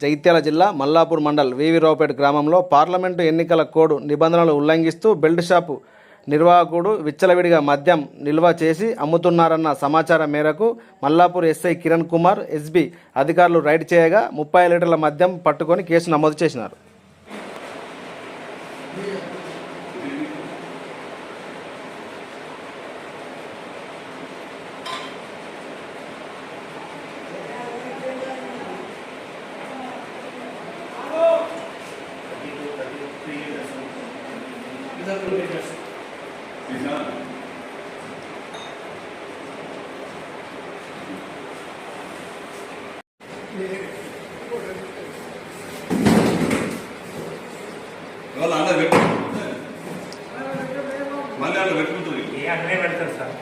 జగిత్యాల జిల్లా మల్లాపూర్ మండల్ వీవీరావుపేట గ్రామంలో పార్లమెంటు ఎన్నికల కోడ్ నిబంధనలు ఉల్లంఘిస్తూ బెల్ట్ షాపు నిర్వాహకుడు విచ్చలవిడిగా మద్యం నిల్వ చేసి అమ్ముతున్నారన్న సమాచారం మేరకు మల్లాపూర్ ఎస్ఐ కిరణ్ కుమార్ ఎస్బి అధికారులు రైడ్ చేయగా ముప్పై లీటర్ల మద్యం పట్టుకొని కేసు నమోదు చేసినారు. ఇవాళ అన్న పెట్టు మళ్ళీ అన్న పెట్టుకుంటుంది ఏ అన్నీ పెడతారు సార్